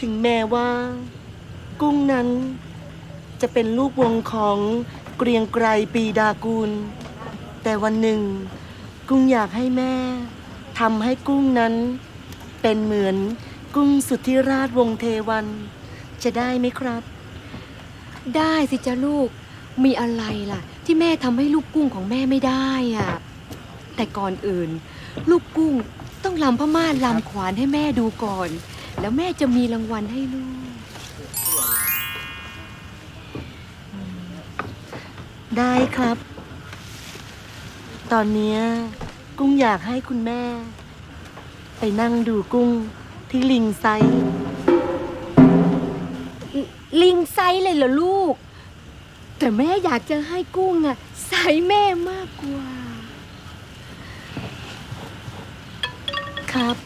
ถึงแม้ว่า กุ้งนั้น จะเป็นลูกวงของเกรียงไกรปีดากูล แต่วันหนึ่ง กุ้งอยากให้แม่ทำให้กุ้งนั้น เป็นเหมือนกุ้งสุทธิราชวงเทวัน จะได้ไหมครับ ได้สิจ้ะลูก มีอะไรล่ะ ที่แม่ทำให้ลูกกุ้งของแม่ไม่ได้อะ แต่ก่อนอื่น ลูกกุ้งต้องลำพม่าลำขวานให้แม่ดูก่อน แล้วแม่จะมีรางวัลให้ลูก ได้ครับ ตอนเนี้ยกุ้งอยากให้คุณแม่ ไปนั่งดูกุ้งที่ลิงไซต์ลิงไซส์เลยเหรอลูก แต่แม่อยากจะให้กุ้งอะไซส์แม่มากกว่า ครับ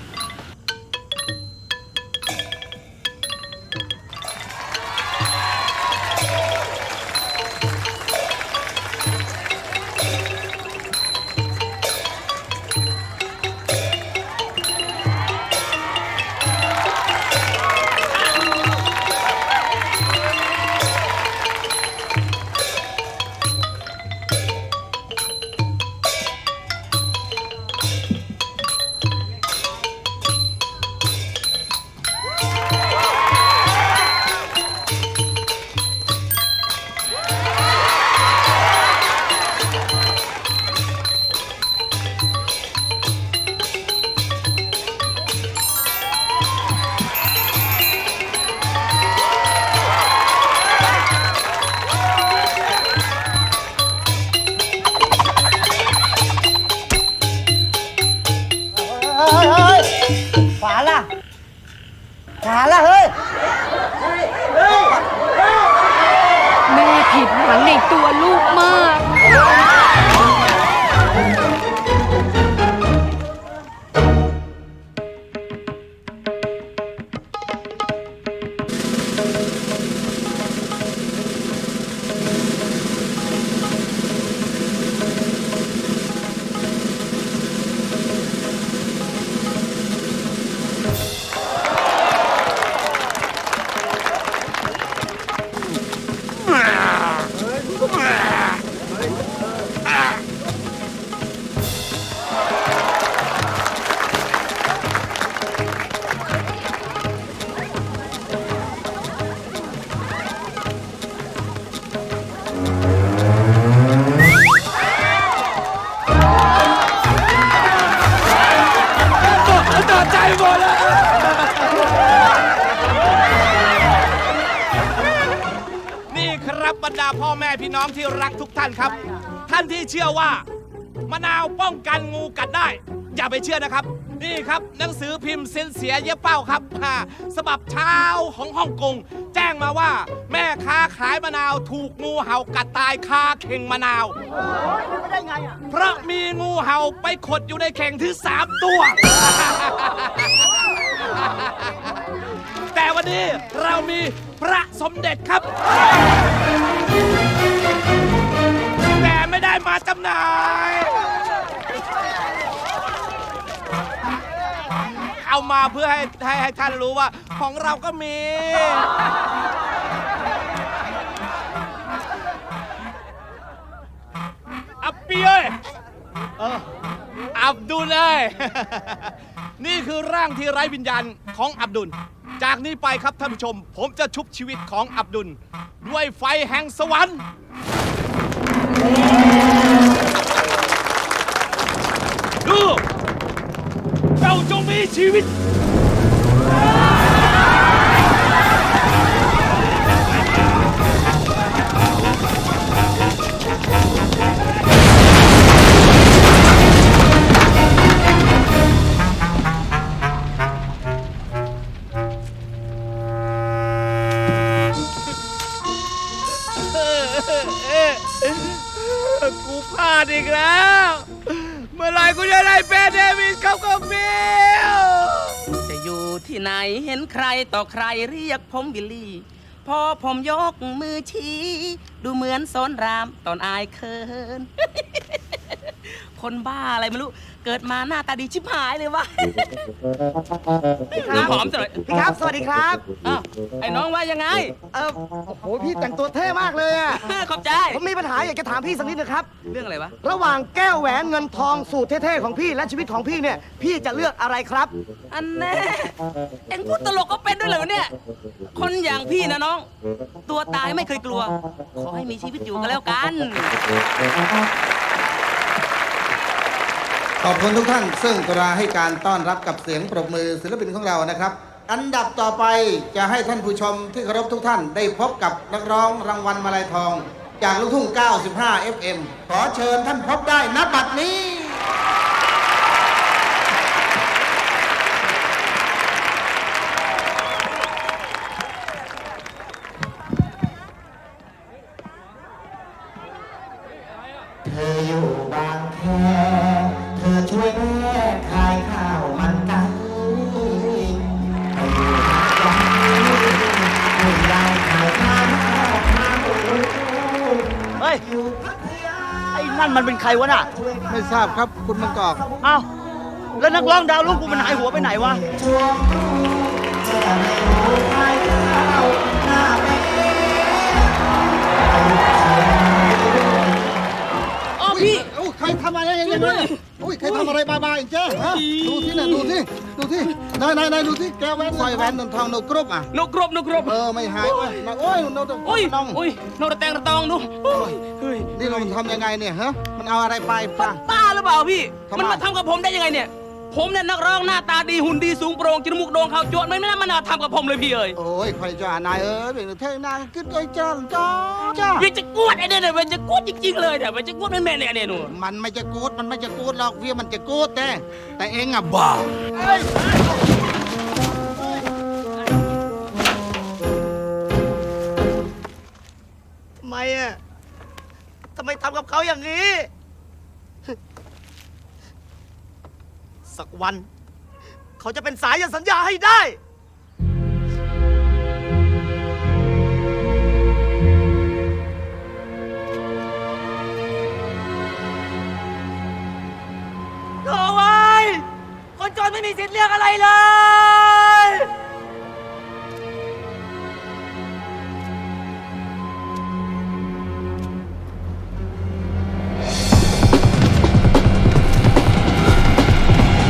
ขวาล่ะเฮ้ย แม่พี่น้องที่รักทุกท่านครับ ท่านที่เชื่อว่ามะนาวป้องกันงูกัดได้ อย่าไปเชื่อนะครับ นี่ครับหนังสือพิมพ์เซนเสียเย็บเป้าครับอ่าฉบับเช้าของฮ่องกงแจ้งมาว่า แม่ค้าขายมะนาวถูกงูเห่ากัดตายคาเข่งมะนาวเพราะมีงูเห่าไปขดอยู่ในเข่งถึงสามตัว แต่วันนี้เรามีพระสมเด็จครับ แต่ไม่ได้มาจำหน่าย เอามาเพื่อให้ให้ให้ท่านรู้ว่า ของเราก็มี อับปีเอ้ยเอออับดุลเอ้ย นี่คือร่างที่ไร้วิญญาณของอับดุล จากนี้ไปครับท่านผู้ชม ผมจะชุบชีวิตของอับดุล ด้วยไฟแห่งสวรรค์ ดู เจ้าจงมีชีวิต กูพลาดอีกแล้ว เมื่อไรกูจะได้เป็นเดวิดเขาก็มิลจะอยู่ที่ไหนเห็นใครต่อใครเรียกผมบิลลี่ พอผมยกมือชี้ ดูเหมือนสนรามตอนอายเคิน คนบ้าอะไรไม่รู้ เกิดมาหน้าตาดีชิบหายเลยวะ พี่คดูรับผอมจังเลย พี่ครับ สวัสดีครับ อ้าวไอ้น้องว่ายังไง เออโอ้โห พี่แต่งตัวเท่มากเลยอะขอบใจ ผมมีปัญหาอยากจะถามพี่สักนิดนะครับ เรื่องอะไรวะ ระหว่างแก้วแหวนเงินทองสูตรเท่ๆของพี่และชีวิตของพี่เนี่ย พี่จะเลือกอะไรครับ อันแน่เอ็งพูดตลกก็เป็นด้วยเหรอเนี่ย คนอย่างพี่นะน้อง ตัวตายไม่เคยกลัว ขอให้มีชีวิตอยู่กันแล้วกัน ขอบคุณทุกท่าน ซึ่งกราให้การต้อนรับกับเสียงปรบมือศิลปินของเรานะครับ อันดับต่อไปจะให้ท่านผู้ชมที่เคารพทุกท่าน ได้พบกับนักร้องรางวัลมาลัยทอง จากลูกทุ่ง 95 FM ขอเชิญท่านพบได้ณบัดนี้ ยอยู่พัทยาไอ้นั่นมันเป็นใครวะน่ะ ไม่ทราบครับคุณมังกอก เอ้า แล้วนักร้องดาวลูกกูมันหายหัวไปไหนวะช่วงรู้เธอไม่รู้ขายข้าวหน้าแม่อ๋อพี่ โอ้ยใครทำอะไรอย่างนี้เนี่ยโอ้ยใครทำอะไรบ้าๆอีกเจ้ฮะดูที่น่ะดูที่ ดูที่นายนายนายดูที่แกแหวนสร้อยแหวนนนทองโนกรุบอะนกกรบนกกรบเออไม่หายเว้ยนะโอ้ยโนตโอ้ยน้องโอ้ยนกระแตงระตองดูโอ้ยเฮ้ยนี่เราทำยังไงเนี่ยฮะมันเอาอะไรไปป่ะบ้าหรือเปล่าพี่ ทำไม มันมาทำกับผมได้ยังไงเนี่ย ผมเนี่ยนักร้องหน้าตาดีหุ่นดีสูงโปร่งจมูกโด่งเขาจวดมันไม่น่ามาน่าทำกับผมเลยพี่เอ้ยโอ้ยใครจะอ่านนายเอ้ยเป็นเท่นางกึดไอ้จ้าจ้าจ้าเวนจะกวดไอ้เนี่ยเนี่ยเวนจะกวดจริงๆเลยเนี่ยเวนจะกวดแม่ๆเนี่ยเนี่ยหนูมันไม่จะกูดมันไม่จะกูดหรอกเวียมันจะกูดแต่แต่เองอะบ้า วัน เขาจะเป็นสายยันสัญญาให้ได้โอ้ยคนจนไม่มีสิทธิ์เลือกอะไรเล